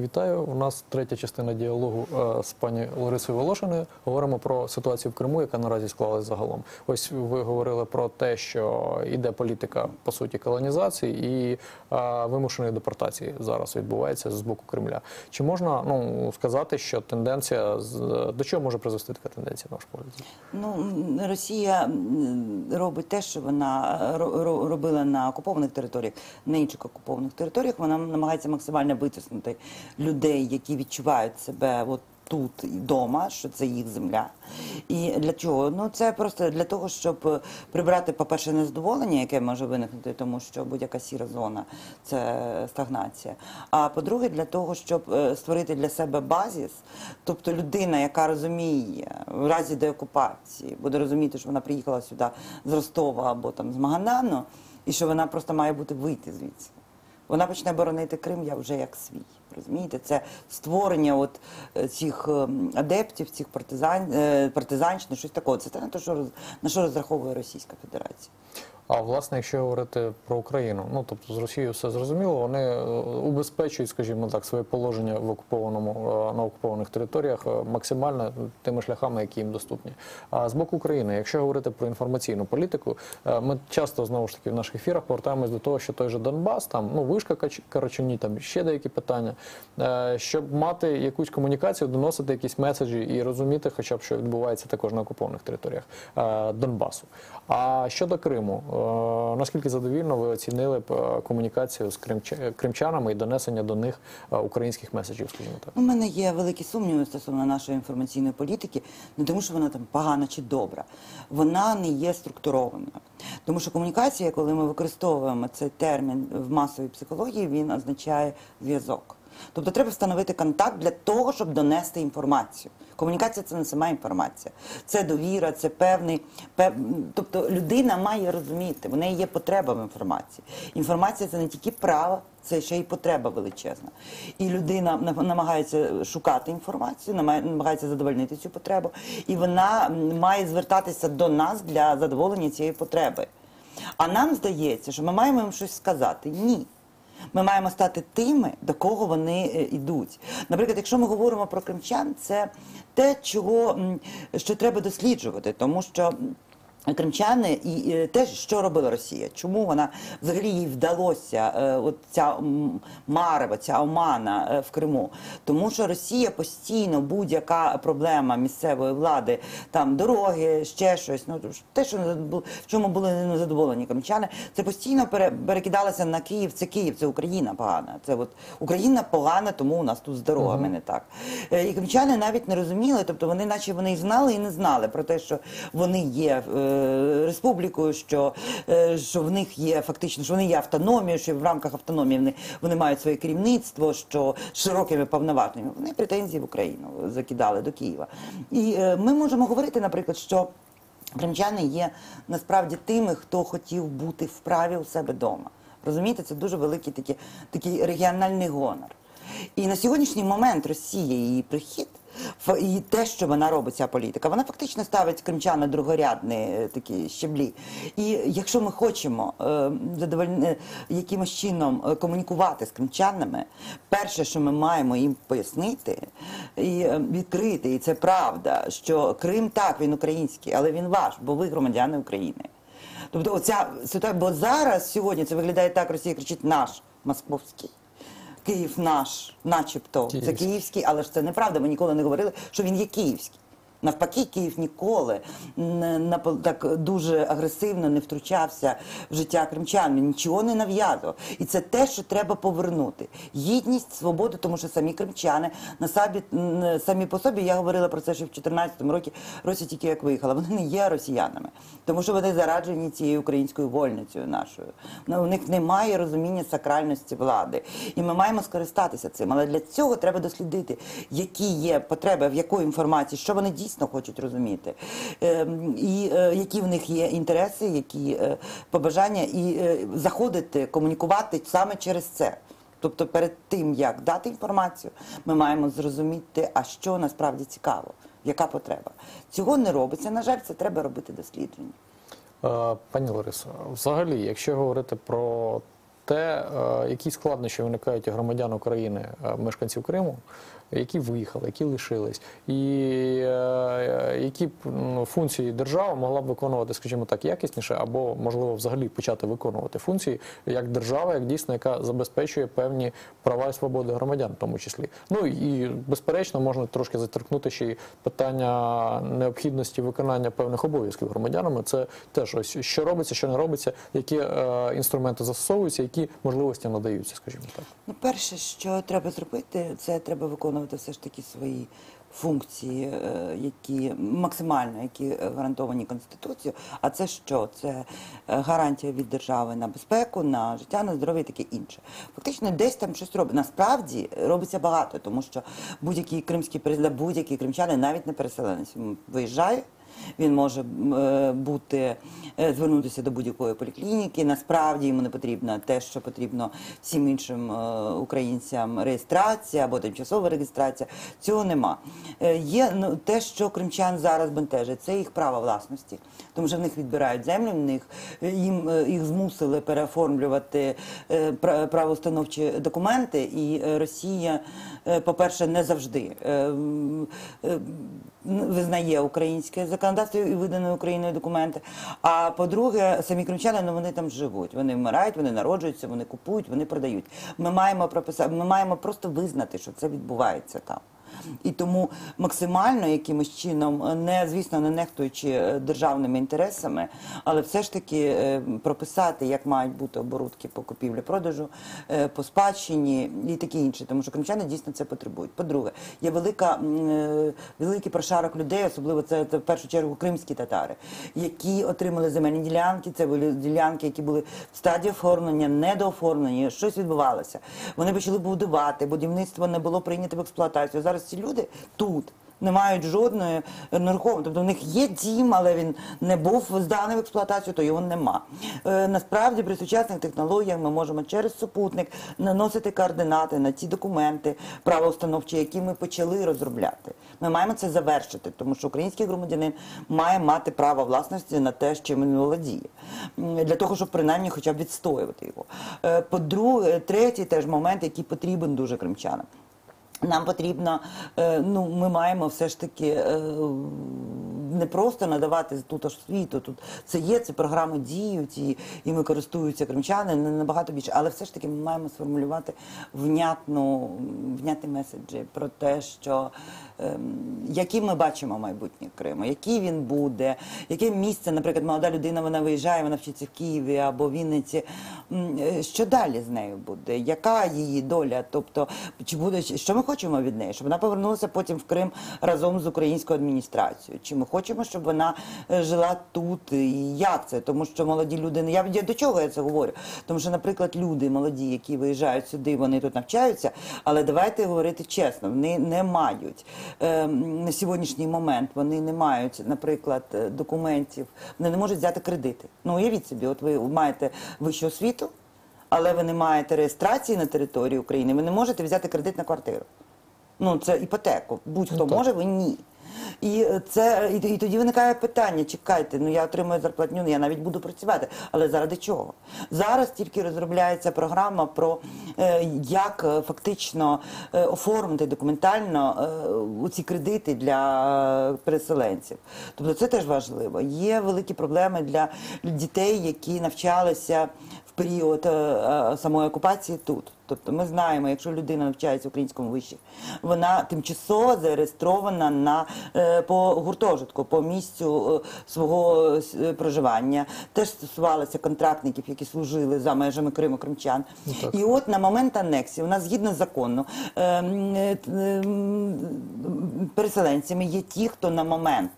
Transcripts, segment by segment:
Вітаю. У нас третя частина діалогу е, з пані Ларисою Волошиною. Говоримо про ситуацію в Криму, яка наразі склалась загалом. Ось ви говорили про те, що йде політика по суті колонізації і е, вимушеної депортації зараз відбувається з боку Кремля. Чи можна ну сказати, що тенденція до чого може призвести така тенденція на ваш погляд? Ну, Росія робить те, що вона ро- робила на окупованих територіях, на інших окупованих територіях. Вона намагається максимально витиснути людей, які відчувають себе от тут і вдома, що це їх земля. І для чого? Ну це просто для того, щоб е, прибрати, по-перше, незадоволення, яке може виникнути, тому що будь-яка сіра зона це стагнація. А по-друге, для того, щоб е, створити для себе базіс, тобто людина, яка розуміє в разі деокупації, буде розуміти, що вона приїхала сюди з Ростова або там з Магадану, і що вона просто має бути вийти звідси. Вона почне боронити Крим я вже як свій. Розумієте, це створення от е, цих е, адептів, цих партизан, е, партизанщини, щось такого. Це те, на те, що на що розраховує Російська Федерація. А власне, якщо говорити про Україну, ну тобто з Росією все зрозуміло, вони е, убезпечують, скажімо так, своє положення в окупованому е, на окупованих територіях е, максимально тими шляхами, які їм доступні. А з боку України, якщо говорити про інформаційну політику, ми часто знову ж таки в наших ефірах повертаємось до того, що той же Донбас, там ну вишка Карачуні, там ще деякі питання, щоб мати якусь комунікацію, доносити якісь меседжі і розуміти, хоча б що відбувається також на окупованих територіях Донбасу. А щодо Криму, наскільки задовільно ви оцінили е, комунікацію з кримча- кримчанами і донесення до них е, українських меседжів, скажімо так? У мене є великі сумніви стосовно нашої інформаційної політики, не тому, що вона там погана чи добра. Вона не є структурованою. Тому що комунікація, коли ми використовуємо цей термін в масовій психології, він означає зв'язок. Тобто треба встановити контакт для того, щоб донести інформацію. Комунікація це не сама інформація, це довіра, це певний пев... тобто людина має розуміти, в неї є потреба в інформації. Інформація це не тільки право, це ще й потреба величезна. І людина намагається шукати інформацію, намагає- намагається задовольнити цю потребу, і вона має звертатися до нас для задоволення цієї потреби. А нам здається, що ми маємо їм щось сказати. Ні. Ми маємо стати тими, до кого вони е, йдуть. Наприклад, якщо ми говоримо про кримчан, це те, чого що треба досліджувати, тому що. Кримчани і те, що робила Росія, чому вона взагалі їй вдалося е, от ця марева, ця омана е, в Криму? Тому що Росія постійно будь-яка проблема місцевої влади, там дороги, ще щось, ну те, що чому були незадоволені кримчани, це постійно пере- перекидалося на Київ. Це Київ, це Україна погана. Це от Україна погана, тому у нас тут з дорогами не так. Е, І кримчани навіть не розуміли, тобто вони, наче вони і знали і не знали про те, що вони є республікою, що, е, що в них є фактично, що вони є автономією, що в рамках автономії вони, вони мають своє керівництво, що широкими повноваженнями. Вони претензії в Україну закидали до Києва. І е, ми можемо говорити, наприклад, що. Кримчани є насправді тими, хто хотів бути вправі у себе вдома. Розумієте, це дуже великий такий, такий регіональний гонор. І на сьогоднішній момент Росія її прихід і те, що вона робить, ця політика, вона фактично ставить кримчан на другорядні е, такі щеблі. І якщо ми хочемо е, е, якимось чином комунікувати з кримчанами, перше, що ми маємо їм пояснити і відкрити, і це правда, що Крим так, він український, але він ваш, бо ви громадяни України. Тобто, оця ситуація, бо зараз сьогодні це виглядає так, Росія кричить наш московський. Київ наш, начебто, це Київський. київський, але ж це неправда. Ми ніколи не говорили, що він є київський. Навпаки, Київ ніколи не так дуже агресивно не втручався в життя кримчан. Нічого не нав'язував. І це те, що треба повернути. Гідність, свободу, тому що самі кримчани на собі н- самі по собі. Я говорила про це ще в 14-му році. Росія тільки як виїхала. Вони не є росіянами, тому що вони зараджені цією українською вольницею нашою. Ну, У них немає розуміння сакральності влади, і ми маємо скористатися цим. Але для цього треба дослідити, які є потреби, в якої інформації, що вони дійсно хочуть розуміти, Ем, і е, які в них є інтереси, які е, побажання, і е, заходити, комунікувати саме через це. Тобто, перед тим як дати інформацію, ми маємо зрозуміти, а що насправді цікаво, яка потреба. Цього не робиться. На жаль, це треба робити дослідження. Пані Ларисо, взагалі, якщо говорити про те, які складнощі виникають у громадян України, мешканців Криму, які виїхали, які лишились, і е, які б функції держава могла б виконувати, скажімо так, якісніше, або можливо взагалі почати виконувати функції як держава, як дійсно, яка забезпечує певні права і свободи громадян, в тому числі. Ну і безперечно, можна трошки заторкнути ще й питання необхідності виконання певних обов'язків громадянами. Це теж ось що робиться, що не робиться, які е, інструменти застосовуються, які можливості надаються, скажімо так. Ну, перше, що треба зробити, це треба виконувати все ж таки свої функції, е, які максимально які гарантовані Конституцією. А це що? Це е, гарантія від держави на безпеку, на життя, на здоров'я і таке інше. Фактично, десь там щось робить. Насправді робиться багато, тому що будь-який кримський будь-який кримчанин, навіть не переселенець, виїжджає. Він може е, бути е, звернутися до будь-якої поліклініки. Насправді йому не потрібно те, що потрібно всім іншим е, українцям реєстрація або тимчасова реєстрація. Цього нема. Є ну, те, що кримчан зараз бентежить, це їх право власності, тому що в них відбирають землю, в них їм їх змусили переоформлювати правоустановчі документи, і Росія, е, по-перше, не завжди. визнає українське законодавство і видані Україною документи. А по-друге, самі кримчани, ну вони там живуть. Вони вмирають, вони народжуються, вони купують, вони продають. Ми маємо прописати, ми маємо просто визнати, що це відбувається там. І тому максимально якимось чином, не звісно, не нехтуючи е, державними інтересами, але все ж таки е, прописати, як мають бути оборудки по купівлі-продажу, е, по спадщині і таке інше, тому що кримчани дійсно це потребують. По-друге, є велика е, великий прошарок людей, особливо це, це в першу чергу кримські татари, які отримали земельні ділянки. Це були ділянки, які були в стадії оформлення, недооформлені, щось відбувалося. Вони почали будувати, будівництво не було прийнято в експлуатацію. Зараз ці люди тут. Не мають жодної нерухомості. Тобто в них є дім, але він не був зданий в експлуатацію, то його нема. Е, насправді при сучасних технологіях ми можемо через супутник наносити координати на ті документи правоустановчі, які ми почали розробляти. Ми маємо це завершити, тому що український громадянин має мати право власності на те, чим він володіє, для того, щоб принаймні хоча б відстоювати його. Е, По-друге, третій теж момент, який потрібен дуже кримчанам. Нам потрібно, е, ну ми маємо все ж таки е, не просто надавати тут освіту. Тут це є, це програми діють і, ми користуються кримчани не набагато більше, але все ж таки ми маємо сформулювати внятну, внятні меседжі про те, що ем, які ми бачимо майбутнє Криму, який він буде, яке місце, наприклад, молода людина вона виїжджає, вона вчиться в Києві або Вінниці. Е, Що далі з нею буде? Яка її доля? Тобто, чи буде що ми хочемо від неї? Щоб вона повернулася потім в Крим разом з українською адміністрацією? Чи ми хочемо, щоб вона е, жила тут? І як це? Тому що молоді люди я, я до чого я це говорю? Тому що, наприклад, люди молоді, які виїжджають сюди, вони тут навчаються, але давайте говорити чесно, вони не мають е, на сьогоднішній момент. Вони не мають, наприклад, е, документів, вони не можуть взяти кредити. Ну уявіть собі, от ви маєте вищу освіту, але ви не маєте реєстрації на території України, ви не можете взяти кредит на квартиру. Ну, це іпотеку. Будь-хто Ну, може, ви ні. І е, це і, і тоді виникає питання: чекайте, ну я отримую зарплатню, ну, я навіть буду працювати, але заради чого? Зараз тільки розробляється програма про е, як е, фактично е, оформити документально е, ці кредити для е, переселенців. Тобто це теж важливо. Є великі проблеми для дітей, які навчалися період е, е, самої окупації тут. Тобто ми знаємо, якщо людина навчається в українському виші, вона тимчасово зареєстрована на е, по гуртожитку, по місцю е, свого е, проживання. Теж стосувалося контрактників, які служили за межами Криму кримчан. так. І от на момент анексії у нас згідно закону е, е, т- е, м, переселенцями є ті, хто на момент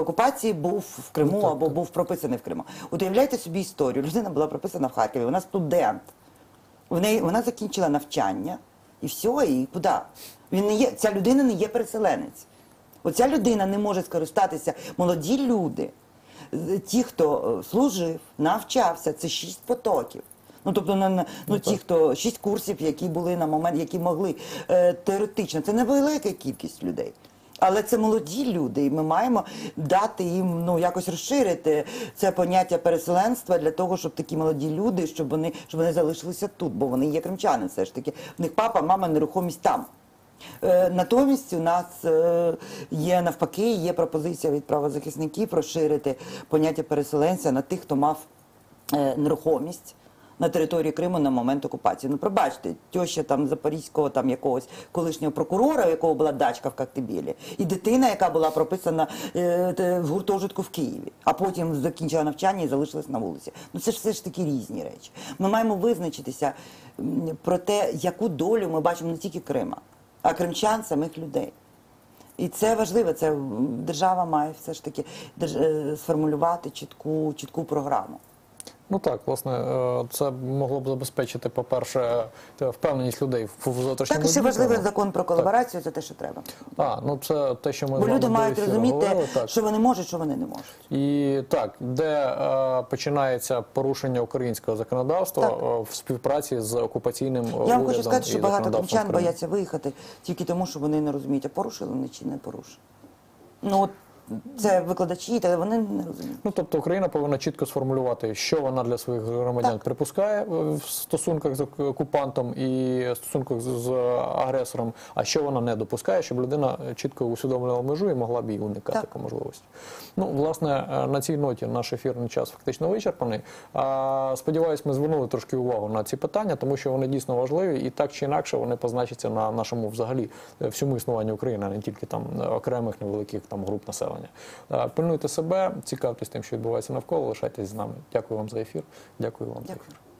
окупації був в Криму Ну, так, або був прописаний в Криму. От уявляйте собі історію. Людина була прописана в Харкові, вона студент. В неї вона закінчила навчання і все, і куди? Він не є, ця людина не є переселенець. Оця людина не може скористатися. Молоді люди, ті, хто е, служив, навчався, це шість потоків. Ну тобто на, на- ну, ті, хто шість курсів, які були на момент, які могли е, теоретично. Це невелика кількість людей. Але це молоді люди, і ми маємо дати їм ну якось розширити це поняття переселенства для того, щоб такі молоді люди, щоб вони щоб вони залишилися тут, бо вони є кримчани. Все ж таки, в них папа, мама, нерухомість там. Е, Натомість у нас е, є навпаки, є пропозиція від правозахисників розширити поняття переселенця на тих, хто мав е, нерухомість. На території Криму на момент окупації. Ну, пробачте, теща там запорізького там якогось колишнього прокурора, у якого була дачка в Коктебілі, і дитина, яка була прописана е, в гуртожитку в Києві, а потім закінчила навчання і залишилась на вулиці. Ну це ж все ж таки різні речі. Ми маємо визначитися про те, яку долю ми бачимо не тільки Крима, а кримчан самих людей. І це важливо. Це держава має все ж таки е, сформулювати чітку, чітку програму. Ну так, власне, е, це могло б забезпечити, по-перше, впевненість людей в в завтрашньому Так, ще важливий закон про колаборацію, це те, що треба. А, ну це те, що ми Бо люди мають розуміти, так. що вони можуть, що вони не можуть. І так, де е, починається порушення українського законодавства Так. е, в співпраці з окупаційним Я вам урядом хочу сказати, що багато кримчан бояться виїхати тільки тому, що вони не розуміють, а порушили вони чи не порушили. Ну, от це викладачі, та вони не розуміють. Ну тобто Україна повинна чітко сформулювати, що вона для своїх громадян Так. припускає е, в стосунках з окупантом і стосунках з, агресором, а що вона не допускає, щоб людина чітко усвідомлювала межу і могла б її уникати Так. по можливості. Ну, власне, е, на цій ноті наш ефірний час фактично вичерпаний. А, Сподіваюсь, ми звернули трошки увагу на ці питання, тому що вони дійсно важливі, і так чи інакше вони позначаться на нашому взагалі е, всьому існуванню України, а не тільки там е, окремих невеликих там груп населення. Е, Пильнуйте себе, цікавтесь тим, що відбувається навколо. Лишайтесь з нами. Дякую вам за ефір. Дякую вам. за Дякую. ефір.